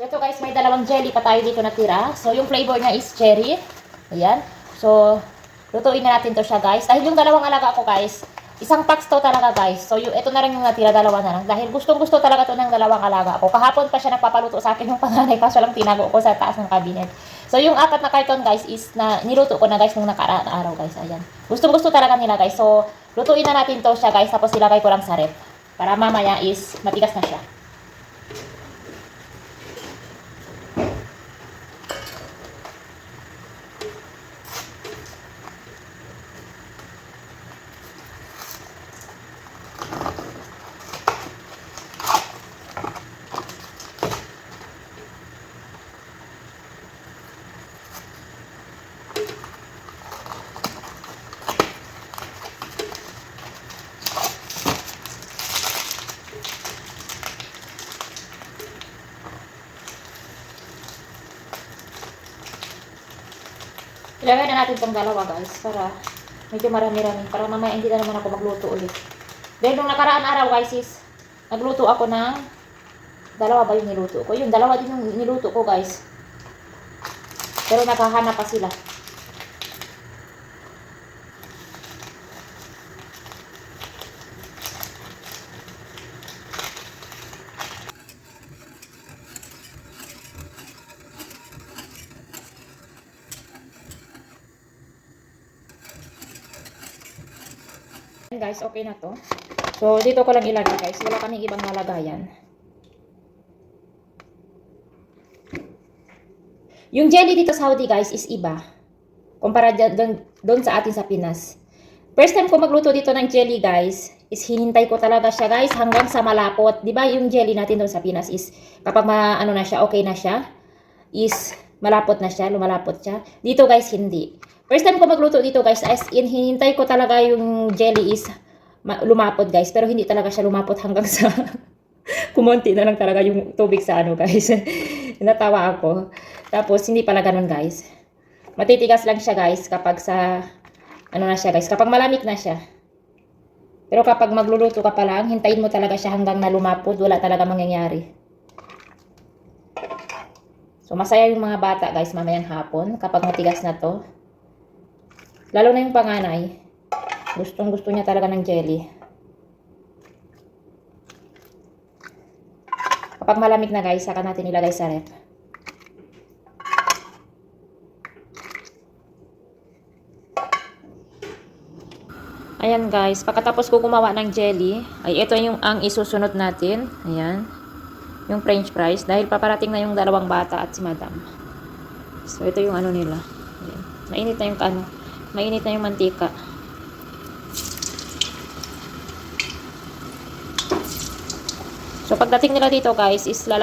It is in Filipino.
So ito guys, may dalawang jelly pa tayo dito natira. So yung flavor niya is cherry. Ayan. So, lutuin na natin to siya guys. Dahil yung dalawang alaga ko guys, isang packs to talaga guys. So yung, ito na rin yung natira, dalawa na lang. Dahil gustong gusto talaga to ng dalawang alaga ko. Kahapon pa siya nagpapaluto sa akin yung panganay, kaso lang tinago ko sa taas ng cabinet. So yung apat na karton guys is na niluto ko na guys nung nakaraan na araw guys. Ayan. Gustong gusto talaga nila guys. So lutuin na natin to siya guys. Tapos ilagay ko lang sa ref. Para mamaya is matigas na siya. Ilagay na natin itong dalawa guys para medyo marami-rami para mamaya hindi na naman ako magluto ulit. Dahil nung nakaraan araw guys is nagluto ako ng dalawa ba yung niluto ko? Yung dalawa din yung niluto ko guys. Pero nakahanap pa sila. Guys, okay na to. So, dito ko lang ilagay guys. Wala kaming ibang nalagayan. Yung jelly dito sa Saudi guys is iba. Kumpara doon sa atin sa Pinas. First time ko magluto dito ng jelly guys, is hinintay ko talaga siya guys hanggang sa malapot. 'Di ba yung jelly natin doon sa Pinas is kapag ma, ano na siya, okay na siya, is malapot na siya, lumalapot siya. Dito guys, hindi. First time ko magluto dito guys, as in, hinintay ko talaga yung jelly is ma- lumapot guys. Pero hindi talaga siya lumapot hanggang sa kumonti na lang talaga yung tubig sa ano guys. Natawa ako. Tapos, hindi pala ganun guys. Matitigas lang siya guys kapag sa, ano na siya guys, kapag malamig na siya. Pero kapag magluluto ka pa lang, hintayin mo talaga siya hanggang na lumapot, wala talaga mangyayari. So, masaya yung mga bata guys mamayang hapon kapag matigas na to. Lalo na yung panganay. Gustong gusto niya talaga ng jelly. Kapag malamig na guys, saka natin ilagay sa ref. Ayan guys, pagkatapos ko gumawa ng jelly, ay ito yung ang isusunod natin. Ayan. Yung french fries. Dahil paparating na yung dalawang bata at si madam. So, ito yung ano nila. Ayan. Mainit na yung ano. Mainit na yung mantika. So, pagdating nila dito guys, is lala